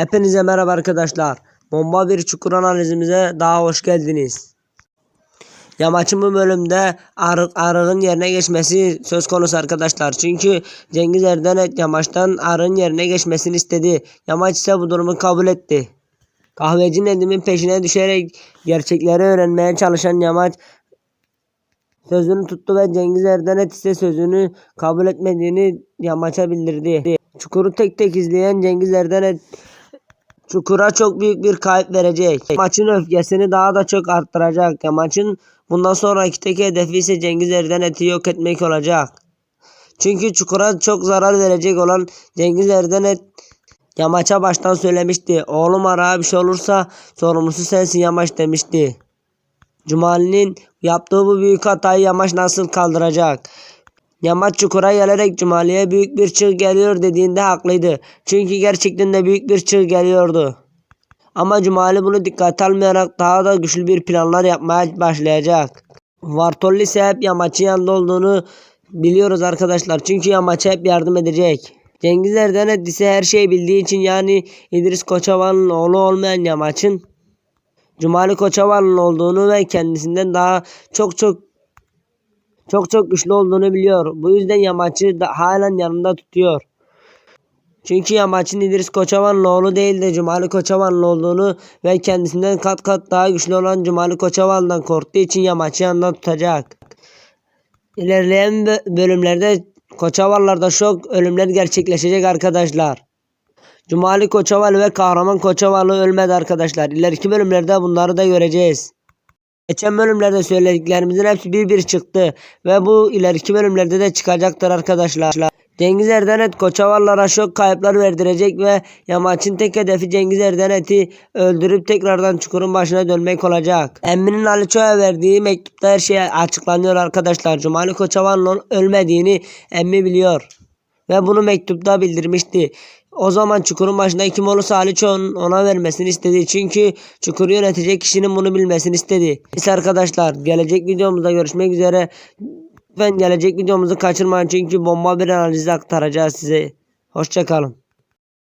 Hepinize merhaba arkadaşlar. Bomba bir çukur analizimize daha hoş geldiniz. Yamaç'ın bu bölümde Arık, Arık'ın yerine geçmesi söz konusu arkadaşlar. Çünkü Cengiz Erdenet Yamaç'tan Arık'ın yerine geçmesini istedi. Yamaç ise bu durumu kabul etti. Kahveci Nedim'in peşine düşerek gerçekleri öğrenmeye çalışan Yamaç sözünü tuttu ve Cengiz Erdenet ise sözünü kabul etmediğini Yamaç'a bildirdi. Çukuru tek tek izleyen Cengiz Erdenet Çukura çok büyük bir kayıp verecek. Maçın öfkesini daha da çok arttıracak. Maçın bundan sonraki tek hedefi ise Cengiz Erdenet'i yok etmek olacak. Çünkü Çukur'a çok zarar verecek olan Cengiz Erdenet Yamaç'a baştan söylemişti. Oğlum ara bir şey olursa sorumlusu sensin Yamaç demişti. Cumali'nin yaptığı bu büyük hatayı Yamaç nasıl kaldıracak? Yamaç çukura gelerek Cumali'ye büyük bir çığ geliyor dediğinde haklıydı. Çünkü gerçekten de büyük bir çığ geliyordu. Ama Cumali bunu dikkate almayarak daha da güçlü bir planlar yapmaya başlayacak. Vartolli ise hep Yamaç'ın yanında olduğunu biliyoruz arkadaşlar. Çünkü Yamaç'a hep yardım edecek. Cengiz Erdenet ise her şeyi bildiği için yani İdris Koçavan'ın oğlu olmayan Yamaç'ın Cumali Koçavan'ın olduğunu ve kendisinden daha çok çok çok çok güçlü olduğunu biliyor. Bu yüzden Yamaç'ı da halen yanında tutuyor. Çünkü Yamaç'ın İdris Koçavan'ın oğlu değil de Cumali Koçavan'ın olduğunu ve kendisinden kat kat daha güçlü olan Cumali Koçavan'dan korktuğu için Yamaç'ı yanında tutacak. İlerleyen bö- bölümlerde Koçavallarda şok ölümler gerçekleşecek arkadaşlar. Cumali Koçaval ve Kahraman Koçaval'ı ölmedi arkadaşlar. İleriki bölümlerde bunları da göreceğiz. Geçen bölümlerde söylediklerimizin hepsi bir bir çıktı. Ve bu ileriki bölümlerde de çıkacaktır arkadaşlar. Cengiz Erdenet Koçavallara şok kayıplar verdirecek ve Yamaç'ın tek hedefi Cengiz Erdenet'i öldürüp tekrardan çukurun başına dönmek olacak. Emmi'nin Ali Çoğ'a verdiği mektupta her şey açıklanıyor arkadaşlar. Cumali Koçaval'ın ölmediğini Emmi biliyor. Ve bunu mektupta bildirmişti. O zaman Çukur'un başında kim olursa Ali Çoğ'un ona vermesini istedi. Çünkü Çukur'u yönetecek kişinin bunu bilmesini istedi. Neyse arkadaşlar gelecek videomuzda görüşmek üzere. Lütfen gelecek videomuzu kaçırmayın çünkü bomba bir analizi aktaracağız size. Hoşçakalın.